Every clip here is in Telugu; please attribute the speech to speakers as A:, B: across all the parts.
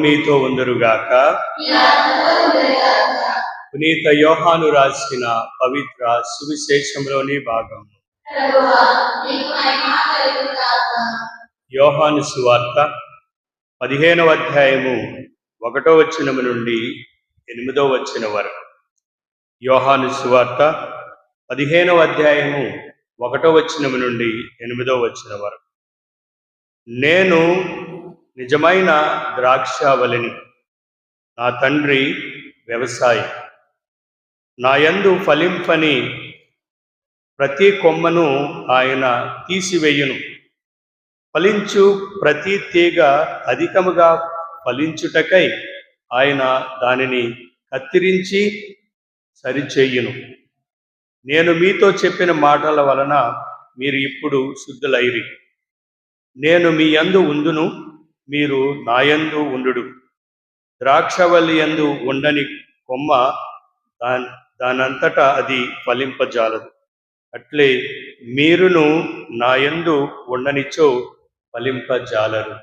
A: మీతో ఉందరుగాక పునీత యోహాను రాసిన పవిత్ర సువిశేషంలోని భాగం. యోహాను సువార్త పదిహేనవ అధ్యాయము ఒకటో వచనము నుండి ఎనిమిదో వచ్చిన వరకు. యోహాను సువార్త పదిహేనవ అధ్యాయము ఒకటో వచనము నుండి ఎనిమిదో వచ్చిన వరకు. నేను నిజమైన ద్రాక్షావలిని నా తండ్రి వ్యవసాయి. నా యందు ఫలింపని ప్రతి కొమ్మను ఆయన తీసివేయును. ఫలించు ప్రతి తీగ అధికముగా ఫలించుటకై ఆయన దానిని కత్తిరించి సరిచేయును. నేను మీతో చెప్పిన మాటల వలన మీరు ఇప్పుడు శుద్ధులైరి. నేను మీ యందు ఉందును. మీరు నా యందు ఉండుడు. ద్రాక్షవల్లి యందు ఉండని కొమ్మ దాన్ దానంతటా అది ఫలింపజాలదు. అట్లే మీరును నా యందు ఉండనిచో ఫలింపజాలరు.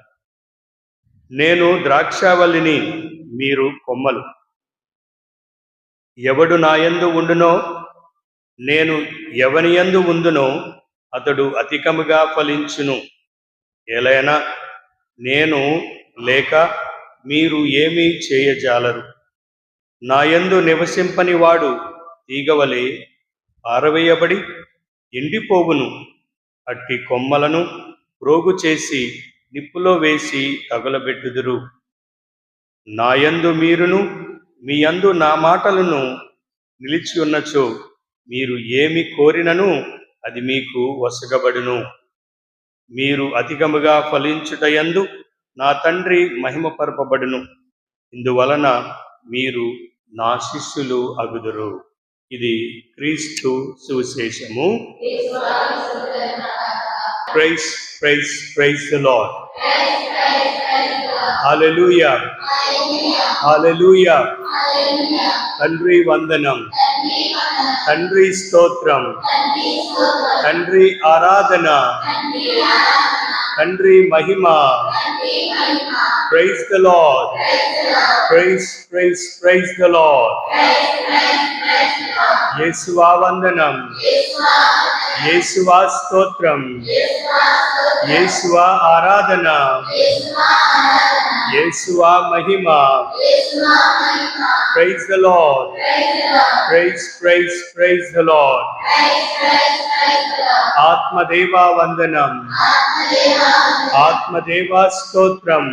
A: నేను ద్రాక్షావల్లిని మీరు కొమ్మలు. ఎవడు నా యందు ఉండునో నేను ఎవనియందు ఉందునో అతడు అధికముగా ఫలించును. ఏలైనా నేను లేక మీరు ఏమీ చేయజాలరు. నా యందు నివసింపని వాడు తీగవలే. పారవేయబడి ఎండిపోవును. అట్టి కొమ్మలను ప్రోగు చేసి నిప్పులో వేసి తగులబెట్టుదురు. నా యందు మీరును మీ యందు నా మాటలను నిలిచి ఉన్నచో మీరు ఏమి కోరినను అది మీకు వసగబడును. మీరు అధికముగా ఫలించుటయందు నా తండ్రి మహిమపరపబడును. ఇందువలన మీరు నా శిష్యులు అగుదురు. ఇది క్రీస్తు సువిశేషము. Praise praise praise the lord. హల్లెలూయా. హల్లెలూయా. తండ్రి వందనం. తండ్రి స్తోత్రం తండ్రి ఆరాధన తండ్రి మహిమ praise the lord praise praise praise the lord యేసువా వందనం येसुवा स्तोत्रम येसुवा आराधना। येसुवा महिमा। Praise the lord praise praise praise the lord आत्मदेवा वंदनम आत्मदेवा stotram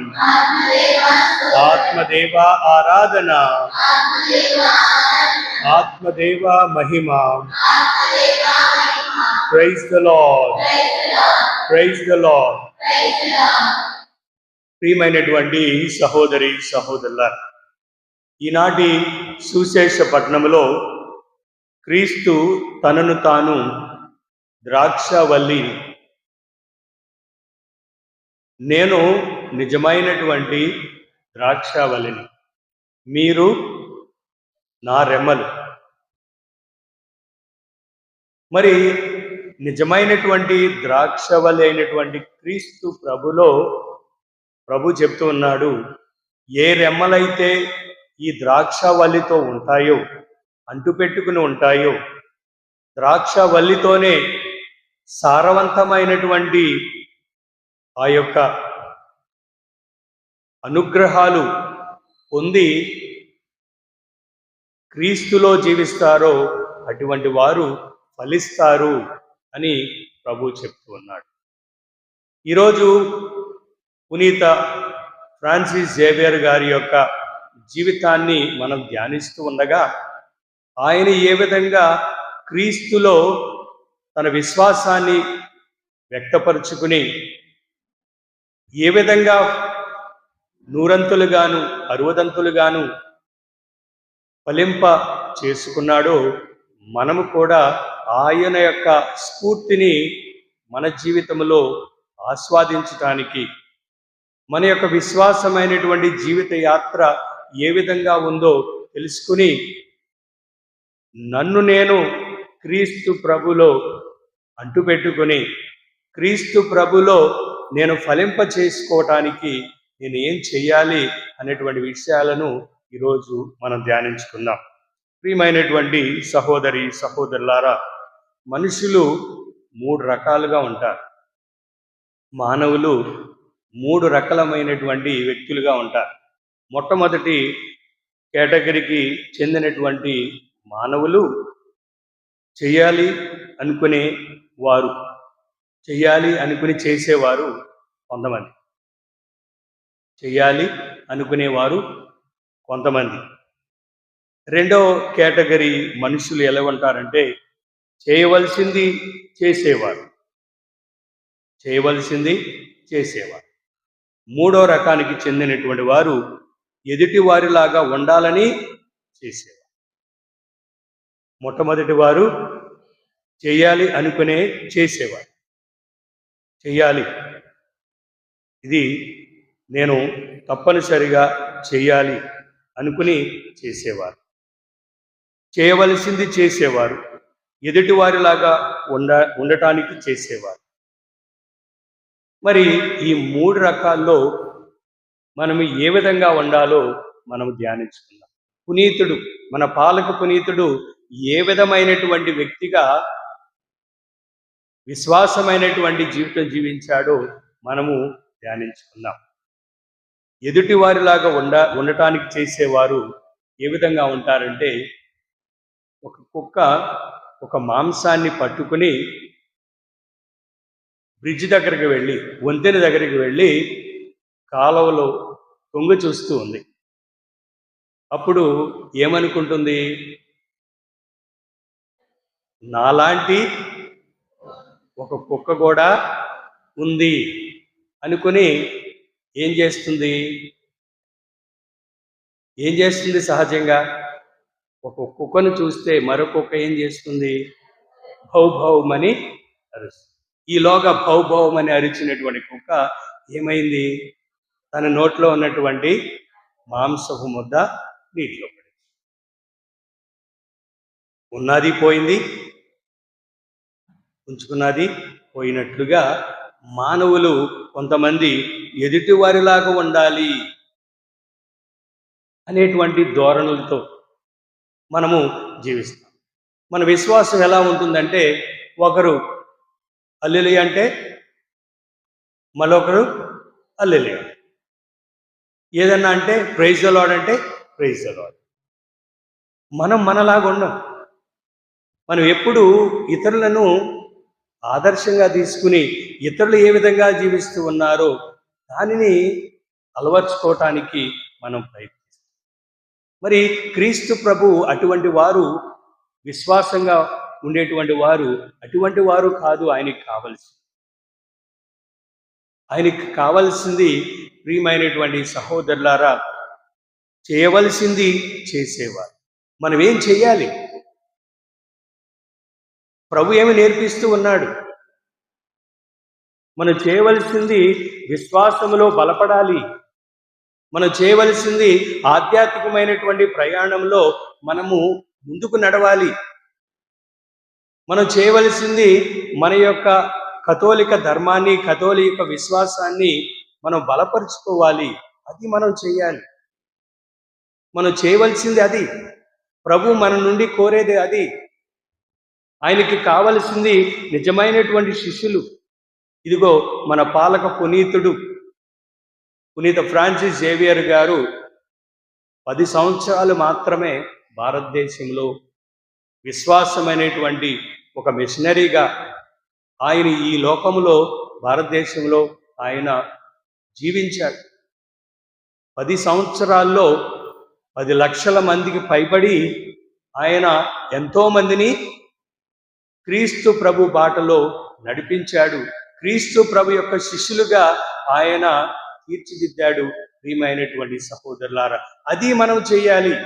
A: आत्मदेवा आराधना। आत्मदेवा महिमा। Praise the lord praise the lord ప్రియమైనటువంటి సహోదరి సహోదరుల ఈనాటి సుశేష పట్టణంలో క్రీస్తు తనను తాను ద్రాక్షవల్లి. నేను నిజమైనటువంటి ద్రాక్షవల్లిని. మీరు నా రెమ్మలు. మరి నిజమైనటువంటి ద్రాక్షవల్లి అయినటువంటి క్రీస్తు ప్రభులో ప్రభు చెప్తూ ఉన్నాడు ఏ రెమ్మలైతే ఈ ద్రాక్షవల్లితో ఉంటాయో అంటుపెట్టుకుని ఉంటాయో ద్రాక్షవల్లితోనే సారవంతమైనటువంటి ఆ యొక్క అనుగ్రహాలు పొంది క్రీస్తులో జీవిస్తారో అటువంటి వారు ఫలిస్తారు. అని ప్రభు చెప్తూ ఉన్నాడు. ఈరోజు పునీత ఫ్రాన్సిస్ జేవియర్ గారి యొక్క జీవితాన్ని మనం ధ్యానిస్తూ ఉండగా ఆయన ఏ విధంగా క్రీస్తులో తన విశ్వాసాన్ని వ్యక్తపరుచుకుని ఏ విధంగా నూరంతులుగాను అరువదంతులుగాను ఫలింప చేసుకున్నాడో మనము కూడా ఆయన యొక్క స్ఫూర్తిని మన జీవితంలో ఆస్వాదించటానికి మన యొక్క విశ్వాసమైనటువంటి జీవిత యాత్ర ఏ విధంగా ఉందో తెలుసుకుని నన్ను నేను క్రీస్తు ప్రభులో అంటుపెట్టుకుని క్రీస్తు ప్రభులో నేను ఫలింప చేసుకోవటానికి నేను ఏం చేయాలి అనేటువంటి విషయాలను ఈరోజు మనం ధ్యానించుకుందాం. ప్రియమైనటువంటి సహోదరి సహోదరులారా మనుషులు మూడు రకాలుగా ఉంటారు. మానవులు మూడు రకాలమైనటువంటి వ్యక్తులుగా ఉంటారు. మొట్టమొదటి కేటగిరీకి చెందినటువంటి మానవులు చేయాలి అనుకునే వారు చేయాలి అనుకుని చేసేవారు కొంతమంది. చేయాలి అనుకునేవారు కొంతమంది. రెండో కేటగిరీ మనుషులు ఎలా ఉంటారంటే చేయవలసింది చేసేవారు చేయవలసింది చేసేవారు మూడో రకానికి చెందినటువంటి వారు ఎదుటి వారిలాగా ఉండాలని చేసేవారు. మొట్టమొదటి వారు చేయాలి అనుకునే చేసేవారు. చెయ్యాలి ఇది నేను తప్పనిసరిగా చేయాలి అనుకుని చేసేవారు. చేయవలసింది చేసేవారు. ఎదుటివారిలాగా ఉండ ఉండటానికి చేసేవారు. మరి ఈ మూడు రకాల్లో మనం ఏ విధంగా ఉండాలో మనం ధ్యానించుకుందాం. పునీతుడు మన పాలక పునీతుడు ఏ విధమైనటువంటి వ్యక్తిగా విశ్వాసమైనటువంటి జీవితం జీవించాడో మనము ధ్యానించుకుందాం. ఎదుటి వారిలాగా ఉండ ఉండటానికి చేసేవారు ఏ విధంగా ఉంటారంటే ఒక కుక్క ఒక మాంసాన్ని పట్టుకుని బ్రిడ్జ్ దగ్గరికి వెళ్ళి వంతెన దగ్గరికి వెళ్ళి కాలువలో తొంగి చూస్తూ ఉంది. అప్పుడు ఏమనుకుంటుంది? నాలాంటి ఒక కుక్క కూడా ఉంది అనుకుని ఏం చేస్తుంది? ఏం చేస్తుంది సహజంగా? ఒక కుక్కను చూస్తే మరో కుక్క ఏం చేస్తుంది? భౌభౌమని అరుస్తుంది. ఈలోగా భౌభౌమని అరిచినటువంటి కుక్క ఏమైంది? తన నోట్లో ఉన్నటువంటి మాంసపు ముద్ద నీటిలో పడింది. ఉన్నది పోయింది. ఉంచుకున్నది పోయినట్లుగా మానవులు కొంతమంది ఎదుటివారిలాగా ఉండాలి అనేటువంటి ధోరణులతో మనము జీవిస్తాం. మన విశ్వాసం ఎలా ఉంటుందంటే ఒకరు అల్లెలి అంటే మరొకరు అల్లెలి. ఏదన్నా అంటే ప్రైజ్ అలాడ్ అంటే ప్రైజ్ అలాడ్ మనం మనలాగా ఉండం. మనం ఎప్పుడు ఇతరులను ఆదర్శంగా తీసుకుని ఇతరులు ఏ విధంగా జీవిస్తూ ఉన్నారో దానిని అలవర్చుకోవటానికి మనం ప్రయత్నం మరి క్రీస్తు ప్రభు అటువంటి వారు విశ్వాసంగా ఉండేటువంటి వారు అటువంటి వారు కాదు ఆయనకి కావలసి. ఆయనకి కావలసింది ప్రియమైనటువంటి సహోదరులారా చేయవలసింది చేసేవారు. మనం ఏం చేయాలి? ప్రభు ఏమి నేర్పిస్తూ ఉన్నాడు? మనం చేయవలసింది విశ్వాసములో బలపడాలి. మనం చేయవలసింది ఆధ్యాత్మికమైనటువంటి ప్రయాణంలో మనము ముందుకు నడవాలి. మనం చేయవలసింది మన యొక్క కథోలిక ధర్మాన్ని కథోలిక విశ్వాసాన్ని మనం బలపరుచుకోవాలి. అది మనం చేయాలి. మనం చేయవలసింది అది. ప్రభు మన నుండి కోరేది అది. ఆయనకి కావలసింది నిజమైనటువంటి శిష్యులు. ఇదిగో మన పాలక పునీతుడు. పునీత ఫ్రాన్సిస్ జేవియర్ గారు పది సంవత్సరాలు మాత్రమే భారతదేశంలో విశ్వాసమైనటువంటి ఒక మిషనరీగా ఆయన ఈ లోకంలో భారతదేశంలో ఆయన జీవించాడు. పది సంవత్సరాల్లో పది లక్షల మందికి పైబడి ఆయన ఎంతోమందిని క్రీస్తు ప్రభు బాటలో నడిపించాడు. క్రీస్తు ప్రభు యొక్క శిష్యులుగా ఆయన తీర్చిదిద్దాడు ప్రియమైనటువంటి సహోదరులారా. అది మనం చేయాలి.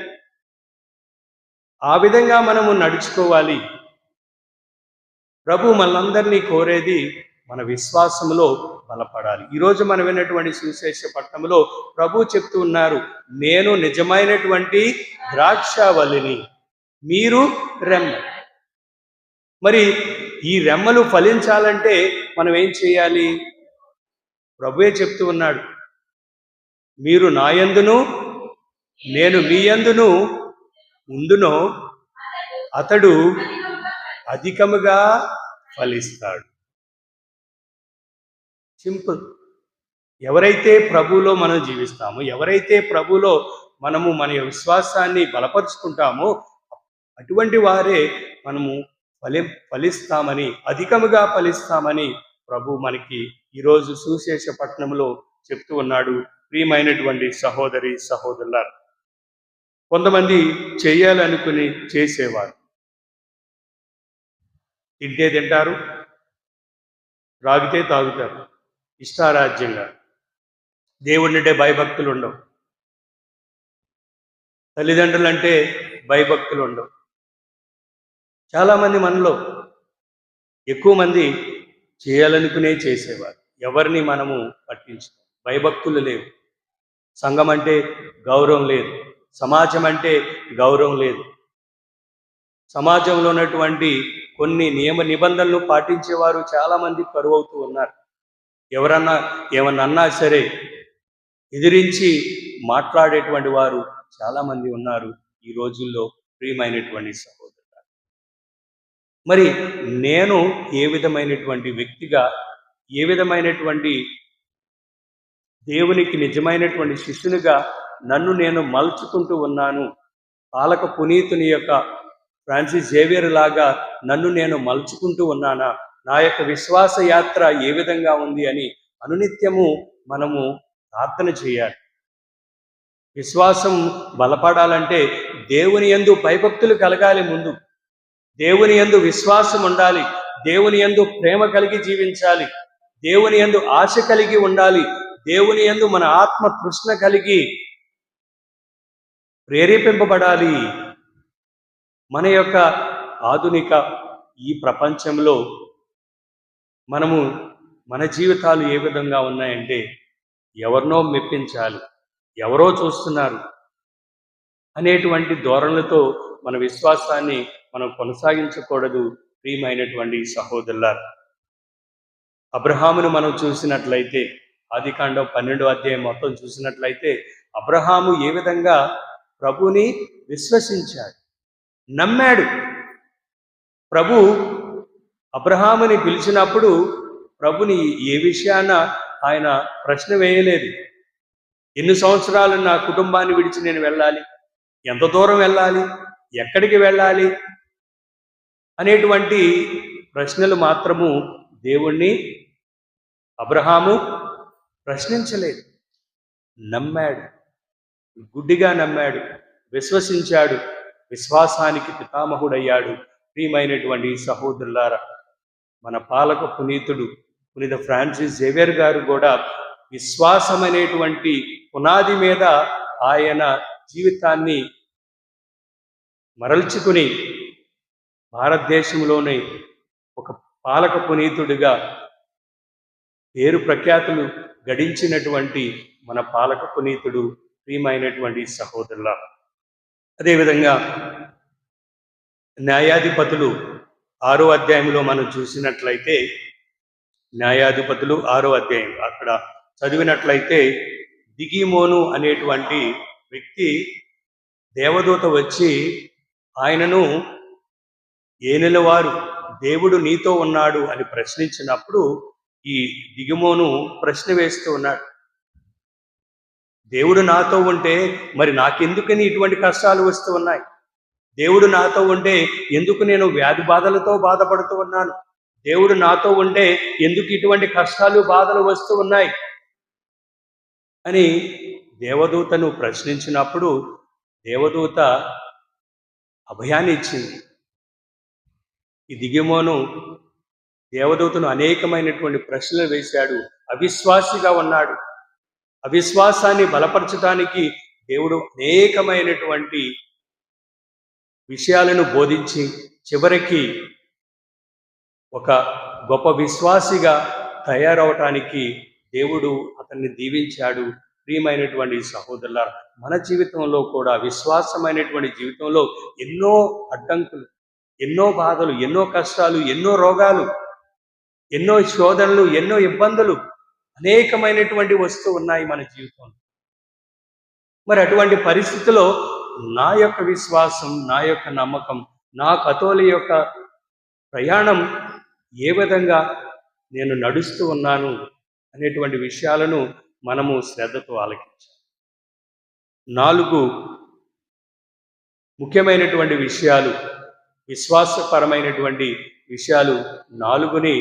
A: ఆ విధంగా మనము నడుచుకోవాలి. ప్రభు మనందరినీ కోరేది మన విశ్వాసంలో బలపడాలి. ఈరోజు మనం విన్నటువంటి సువిశేష పట్టణంలో ప్రభు చెప్తూ ఉన్నారు నేను నిజమైనటువంటి ద్రాక్షవల్లిని మీరు రెమ్మ. మరి ఈ రెమ్మలు ఫలించాలంటే మనం ఏం చేయాలి? ప్రభువే చెప్తూ ఉన్నాడు మీరు నాయందును నేను మీ యందును ఉండునో అతడు అధికముగా ఫలిస్తాడు. సింపుల్. ఎవరైతే ప్రభువులో మనం జీవిస్తామో ఎవరైతే ప్రభువులో మనము మన విశ్వాసాన్ని బలపరుచుకుంటామో అటువంటి వారే మనము ఫలి ఫలిస్తామని అధికముగా ఫలిస్తామని ప్రభు మనకి ఈరోజు సుశేష పట్టణంలో చెప్తూ ఉన్నాడు ప్రియమైనటువంటి సహోదరి సహోదరులారు. కొంతమంది చేయాలనుకుని చేసేవారు. తింటే తింటారు త్రాగితే తాగుతారు ఇష్టారాజ్యంగా. దేవుడినంటే భయభక్తులు ఉండవు తల్లిదండ్రులు అంటే భయభక్తులు ఉండవు చాలామంది మనలో ఎక్కువ మంది చేయాలనుకునే చేసేవారు. ఎవరిని మనము పట్టించు భయభక్తులు లేవు. సంఘం అంటే గౌరవం లేదు. సమాజం అంటే గౌరవం లేదు. సమాజంలో ఉన్నటువంటి కొన్ని నియమ నిబంధనలు పాటించేవారు చాలామంది కరువు అవుతూ ఉన్నారు. ఎవరన్నా ఏమన్నా అన్నా సరే ఎదిరించి మాట్లాడేటువంటి వారు చాలామంది ఉన్నారు ఈ రోజుల్లో ప్రియమైనటువంటి సహోదరు మరి నేను ఏ విధమైనటువంటి వ్యక్తిగా ఏ విధమైనటువంటి దేవునికి నిజమైనటువంటి శిష్యునిగా నన్ను నేను మలుచుకుంటూ ఉన్నాను? పాలక పునీతుని యొక్క ఫ్రాన్సిస్ జేవియర్ లాగా నన్ను నేను మలుచుకుంటూ ఉన్నానా? నా యొక్క విశ్వాస యాత్ర ఏ విధంగా ఉంది అని అనునిత్యము మనము ప్రార్థన చేయాలి. విశ్వాసం బలపడాలంటే దేవుని యందు భయభక్తులు కలగాలి ముందు. దేవుని యందు విశ్వాసం ఉండాలి. దేవుని యందు ప్రేమ కలిగి జీవించాలి. దేవుని యందు ఆశ కలిగి ఉండాలి. దేవుని యందు మన ఆత్మ తృష్ణ కలిగి ప్రేరేపింపబడాలి. మన యొక్క ఆధునిక ఈ ప్రపంచంలో మనము మన జీవితాలు ఏ విధంగా ఉన్నాయంటే ఎవరినో మెప్పించాలి. ఎవరో చూస్తున్నారు అనేటువంటి ధోరణులతో మన విశ్వాసాన్ని మనం కొనసాగించకూడదు ప్రియమైనటువంటి సహోదరులారు. అబ్రహామును మనం చూసినట్లయితే ఆది కాండం పన్నెండో అధ్యాయం మొత్తం చూసినట్లయితే అబ్రహాము ఏ విధంగా ప్రభుని విశ్వసించాడు? నమ్మాడు. ప్రభు అబ్రహాముని పిలిచినప్పుడు ప్రభుని ఏ విషయాన ఆయన ప్రశ్న వేయలేదు. ఎన్ని సంవత్సరాలు నా కుటుంబాన్ని విడిచి నేను వెళ్ళాలి? ఎంత దూరం వెళ్ళాలి? ఎక్కడికి వెళ్ళాలి? అనేటువంటి ప్రశ్నలు మాత్రము దేవుణ్ణి అబ్రహాము ప్రశ్నించలేదు. నమ్మాడు. గుడ్డిగా నమ్మాడు. విశ్వసించాడు. విశ్వాసానికి పితామహుడయ్యాడు. ప్రియమైనటువంటి సహోదరులారా మన పాలక పునీతుడు పునీత ఫ్రాన్సిస్ జేవియర్ గారు కూడా విశ్వాసం అనేటువంటి పునాది మీద ఆయన జీవితాన్ని మరల్చుకుని భారతదేశంలోనే ఒక పాలక పునీతుడిగా పేరు ప్రఖ్యాతులు గడించినటువంటి మన పాలక పునీతుడు ప్రియమైనటువంటి సహోదరుల. అదేవిధంగా న్యాయాధిపతులు ఆరో అధ్యాయంలో మనం చూసినట్లయితే న్యాయాధిపతులు ఆరో అధ్యాయం అక్కడ చదివినట్లయితే దిగిమోను అనేటువంటి వ్యక్తి దేవదూత వచ్చి ఆయనను ఏనెల వారు దేవుడు నీతో ఉన్నాడు అని ప్రశ్నించినప్పుడు ఈ దిగుమోను ప్రశ్న వేస్తూ ఉన్నాడు. దేవుడు నాతో ఉంటే మరి నాకెందుకని ఇటువంటి కష్టాలు వస్తూ ఉన్నాయి? దేవుడు నాతో ఉంటే ఎందుకు నేను వ్యాధి బాధలతో బాధపడుతూ ఉన్నాను? దేవుడు నాతో ఉంటే ఎందుకు ఇటువంటి కష్టాలు బాధలు వస్తూ ఉన్నాయి? అని దేవదూతను ప్రశ్నించినప్పుడు దేవదూత అభయాన్ని ఇచ్చింది. ఈ దిగమోను దేవదూతను అనేకమైనటువంటి ప్రశ్నలు వేశాడు. అవిశ్వాసిగా ఉన్నాడు. అవిశ్వాసాన్ని బలపరచడానికి దేవుడు అనేకమైనటువంటి విషయాలను బోధించి చివరికి ఒక గొప్ప విశ్వాసిగా తయారవటానికి దేవుడు అతన్ని దీవించాడు. ప్రియమైనటువంటి సహోదరుల మన జీవితంలో కూడా విశ్వాసమైనటువంటి జీవితంలో ఎన్నో అడ్డంకులు ఎన్నో బాధలు ఎన్నో కష్టాలు ఎన్నో రోగాలు ఎన్నో శోధనలు ఎన్నో ఇబ్బందులు అనేకమైనటువంటి వస్తూ ఉన్నాయి మన జీవితంలో. మరి అటువంటి పరిస్థితిలో నా యొక్క విశ్వాసం నా యొక్క నమ్మకం నా కథోలి యొక్క ప్రయాణం ఏ విధంగా నేను నడుస్తూ ఉన్నాను అనేటువంటి విషయాలను మనము శ్రద్ధతో ఆలకించాలి. నాలుగు ముఖ్యమైనటువంటి విషయాలు విశ్వాసపరమైనటువంటి విషయాలు నాలుగుని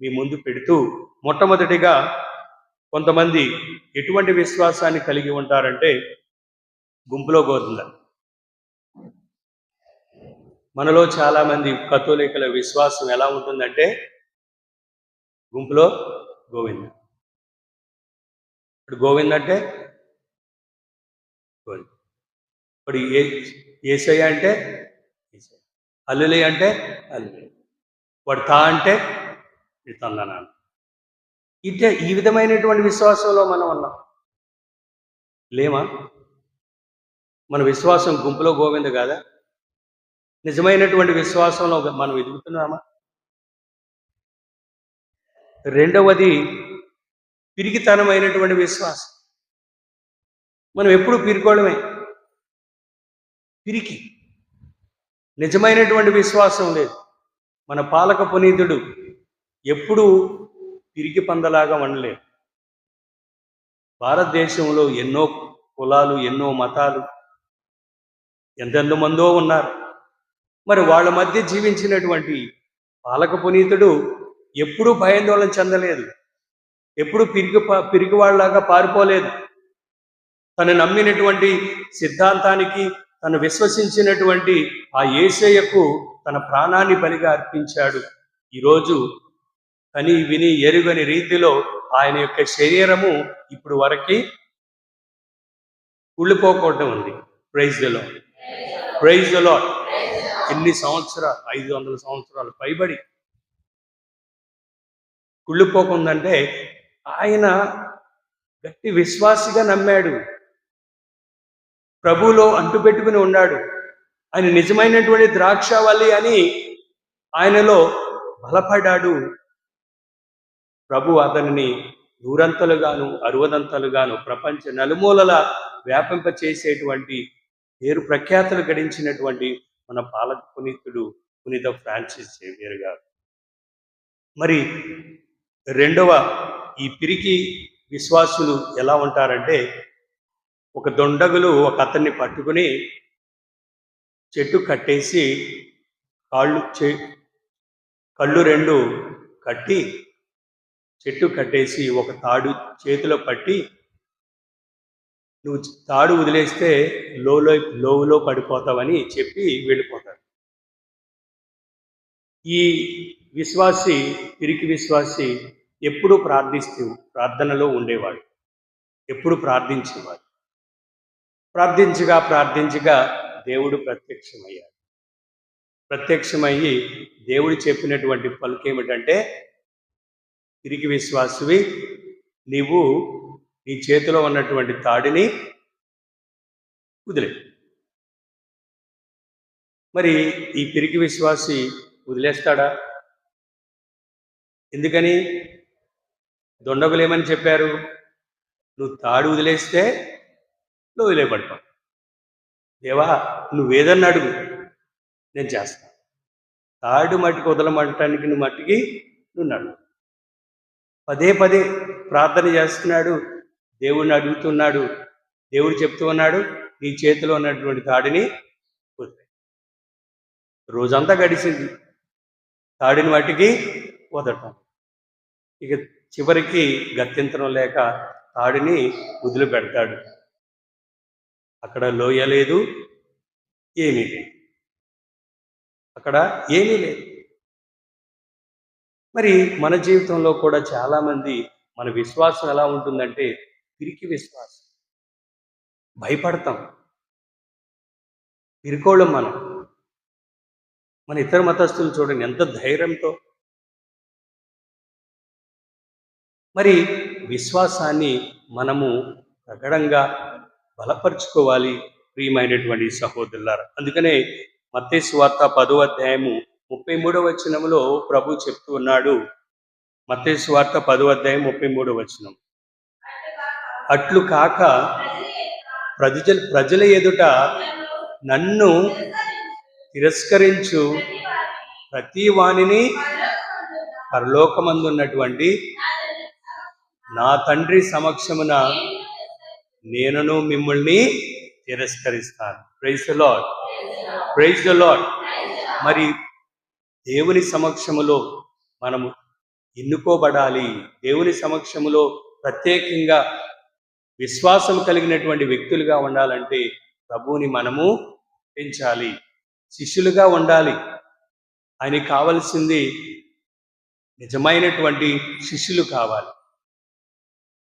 A: మీ ముందు పెడుతూ మొట్టమొదటిగా కొంతమంది ఎటువంటి విశ్వాసాన్ని కలిగి ఉంటారంటే గుంపులో గోధుల మనలో చాలామంది కథోలికల విశ్వాసం ఎలా ఉంటుందంటే గుంపులో గోవింద. ఇప్పుడు గోవింద అంటే గోవింద. ఇప్పుడు ఏ ఏసయ్య అంటే అల్లులి అంటే అల్లులి వాడు తా అంటే ఇది తందనాలు ఇటే ఈ విధమైనటువంటి విశ్వాసంలో మనం ఉన్నాం. లేమా? మన విశ్వాసం గుంపులో గోవింద కాదా? నిజమైనటువంటి విశ్వాసంలో మనం ఎదుగుతున్నామా? రెండవది పిరికితనమైనటువంటి విశ్వాసం. మనం ఎప్పుడు పిరుకోవడమే? పిరికి. నిజమైనటువంటి విశ్వాసం లేదు. మన పాలక పునీతుడు ఎప్పుడూ పిరికి పందలాగా వండలేదు. భారతదేశంలో ఎన్నో కులాలు ఎన్నో మతాలు ఎంతెంతో మందో ఉన్నారు. మరి వాళ్ళ మధ్య జీవించినటువంటి పాలక పునీతుడు ఎప్పుడూ భయాందోళన చెందలేదు. ఎప్పుడు పిరిగి పిరిగి వాళ్ళలాగా పారిపోలేదు. తను నమ్మినటువంటి సిద్ధాంతానికి తను విశ్వసించినటువంటి ఆ ఏసయ్యకు తన ప్రాణాన్ని బలిగా అర్పించాడు. ఈరోజు కని విని ఎరుగని రీతిలో ఆయన యొక్క శరీరము ఇప్పుడు వరకి కుళ్ళిపోకుండా ఉంది. Praise the lord praise the lord ఎన్ని సంవత్సరాలు? ఐదు వందల సంవత్సరాలు పైబడి కుళ్ళిపోకుందంటే ఆయన గట్టి విశ్వాసిగా నమ్మాడు. ప్రభువులో అంటుపెట్టుకుని ఉన్నాడు. ఆయన నిజమైనటువంటి ద్రాక్షవల్లి అని ఆయనలో బలపడ్డాడు. ప్రభు అతనిని నూరంతలుగాను అరువదంతలుగాను ప్రపంచ నలుమూలల వ్యాపింప చేసేటువంటి పేరు ప్రఖ్యాతులు గడించినటువంటి మన పాలక పునీతుడు పునీత ఫ్రాన్సిస్ జేవియర్ గారు. మరి రెండవ ఈ పిరికి విశ్వాసులు ఎలా ఉంటారంటే ఒక దొండగులు ఒక అతన్ని పట్టుకుని చెట్టు కట్టేసి కాళ్ళు చే కళ్ళు రెండు కట్టి చెట్టు కట్టేసి ఒక తాడు చేతిలో పట్టి నువ్వు తాడు వదిలేస్తే లోలో లోవులో పడిపోతావని చెప్పి వెళ్ళిపోతాడు ఈ విశ్వాసి పిరికి విశ్వాసి ఎప్పుడు ప్రార్థిస్తూ ప్రార్థనలో ఉండేవాడు. ఎప్పుడు ప్రార్థించేవాడు. ప్రార్థించగా ప్రార్థించగా దేవుడు ప్రత్యక్షమయ్యాడు. ప్రత్యక్షమయ్యి దేవుడు చెప్పినటువంటి పలుకేమిటంటే తిరిగి విశ్వాసువి నీవు నీ చేతిలో ఉన్నటువంటి తాడిని వదిలే. మరి ఈ పిరికి విశ్వాసి వదిలేస్తాడా? ఎందుకని? దొండగులు ఏమని చెప్పారు? నువ్వు తాడు వదిలేస్తే నువ్వు వదిలేపడతావు దేవా నువ్వేదన్నా అడుగు నేను చేస్తాను తాడు మట్టికి వదలమంటానికి నువ్వు మట్టికి నువ్వు నడు. పదే పదే ప్రార్థన చేస్తున్నాడు దేవుడిని అడుగుతున్నాడు దేవుడు చెప్తూ ఉన్నాడు నీ చేతిలో ఉన్నటువంటి తాడిని వదిలే. రోజంతా గడిచింది. తాడిని మట్టికి వదటం ఇక చివరికి గత్యంతరం లేక తాడిని వదిలి పెడతాడు అక్కడ లోయ లేదు ఏమీ లేదు. అక్కడ ఏమీ లేదు. మరి మన జీవితంలో కూడా చాలామంది మన విశ్వాసం ఎలా ఉంటుందంటే పిరికి విశ్వాసం. భయపడతాం. పిరికోళ్ళం మనం. మన ఇతర మతస్థులు చూడండి ఎంత ధైర్యంతో. మరి విశ్వాసాన్ని మనము ప్రకటంగా బలపరుచుకోవాలి ప్రియమైనటువంటి సహోదరులారు. అందుకనే మత్తేసు వార్త పదో అధ్యాయము ముప్పై మూడవ వచనంలో ప్రభు చెప్తూ ఉన్నాడు. మత్తేసు వార్త పదో అధ్యాయం ముప్పై మూడవ వచనం. అట్లు కాక ప్రజల ప్రజల ఎదుట నన్ను తిరస్కరించు. ప్రతి వాణిని పరలోకమందున్నటువంటి నా తండ్రి సమక్షమున నేనును మిమ్మల్ని తిరస్కరిస్తాను. Praise the Lord praise the Lord మరి దేవుని సమక్షములో మనము ఎన్నుకోబడాలి? దేవుని సమక్షములో ప్రత్యేకంగా విశ్వాసం కలిగినటువంటి వ్యక్తులుగా ఉండాలంటే ప్రభువుని మనము పెంచాలి. శిష్యులుగా ఉండాలి. ఆయన కావలసింది నిజమైనటువంటి శిష్యులు కావాలి.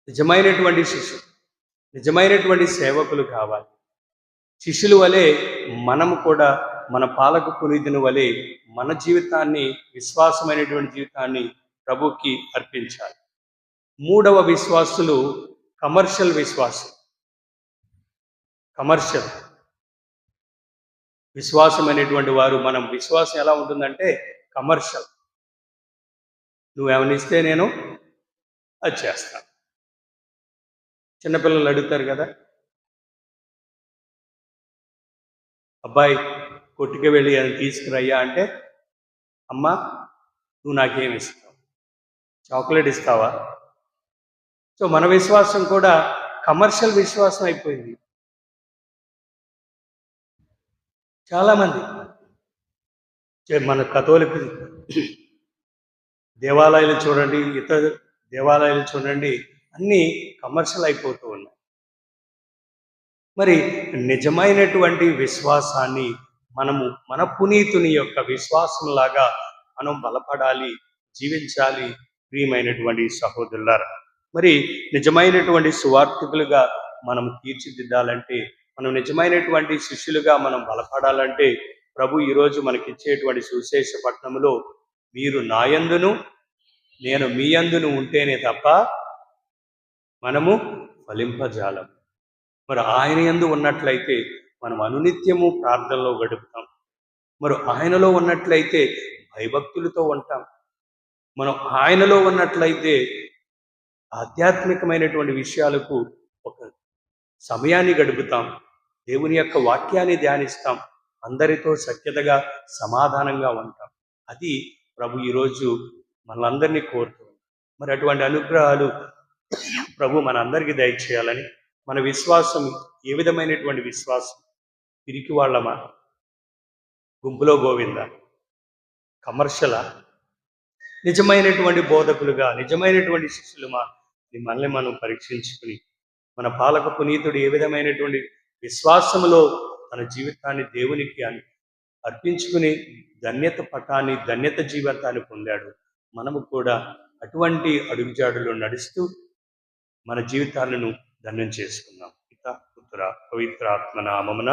A: నిజమైనటువంటి శిష్యులు. నిజమైనటువంటి సేవకులు కావాలి. శిష్యుల వలె మనము కూడా మన పాలక పునీతిని వలె మన జీవితాన్ని విశ్వాసమైనటువంటి జీవితాన్ని ప్రభుకి అర్పించాలి. మూడవ విశ్వాసులు కమర్షియల్ విశ్వాసం. కమర్షియల్ విశ్వాసం అనేటువంటి వారు మనం విశ్వాసం ఎలా ఉంటుందంటే కమర్షియల్. నువ్వేమనిస్తే నేను అది చేస్తాను. చిన్నపిల్లలు అడుగుతారు కదా. అబ్బాయి కొట్టుకు వెళ్ళి అది తీసుకురయ్యా అంటే అమ్మ నువ్వు నాకేం ఇస్తావు? చాక్లెట్ ఇస్తావా? సో మన విశ్వాసం కూడా కమర్షియల్ విశ్వాసం అయిపోయింది. చాలామంది చే- మన కథోలిక దేవాలయాలు చూడండి ఇతర దేవాలయాలు చూడండి అన్నీ కమర్షియల్ అయిపోతూ ఉన్నాయి. మరి నిజమైనటువంటి విశ్వాసాన్ని మనము మన పునీతుని యొక్క విశ్వాసంలాగా మనం బలపడాలి జీవించాలి ప్రియమైనటువంటి సహోదరులారా. మరి నిజమైనటువంటి సువార్థికులుగా మనం తీర్చిదిద్దాలంటే మనం నిజమైనటువంటి శిష్యులుగా మనం బలపడాలంటే ప్రభు ఈరోజు మనకిచ్చేటువంటి సుశేష పట్టణంలో మీరు నాయందును నేను మీ యందును ఉంటేనే తప్ప మనము ఫలింపజాలం. మరి ఆయన యందు ఉన్నట్లయితే మనం అనునిత్యము ప్రార్థనలో గడుపుతాం. మరి ఆయనలో ఉన్నట్లయితే భయభక్తులతో ఉంటాం. మనం ఆయనలో ఉన్నట్లయితే ఆధ్యాత్మికమైనటువంటి విషయాలకు ఒక సమయాన్ని గడుపుతాం. దేవుని యొక్క వాక్యాన్ని ధ్యానిస్తాం. అందరితో సఖ్యతగా సమాధానంగా ఉంటాం. అది ప్రభు ఈరోజు మనందరినీ కోరుతుంది మరి అటువంటి అనుగ్రహాలు ప్రభు మన అందరికీ దయచేయాలని మన విశ్వాసం ఏ విధమైనటువంటి విశ్వాసం? పిరికి వాళ్ళమా? గుంపులో గోవింద? కమర్షియలా నిజమైనటువంటి బోధకులుగా నిజమైనటువంటి శిష్యులుమా? మనల్ని మనం పరీక్షించుకుని మన పాలక పునీతుడు ఏ విధమైనటువంటి విశ్వాసములో తన జీవితాన్ని దేవునికి అని అర్పించుకుని ధన్యత పటాన్ని ధన్యత జీవితాన్ని పొందాడు. మనము కూడా అటువంటి అడుగుజాడులో నడుస్తూ మన జీవితాలను ధన్యం చేసుకుందాం. పిత పుత్ర పవిత్ర ఆత్మ నామమున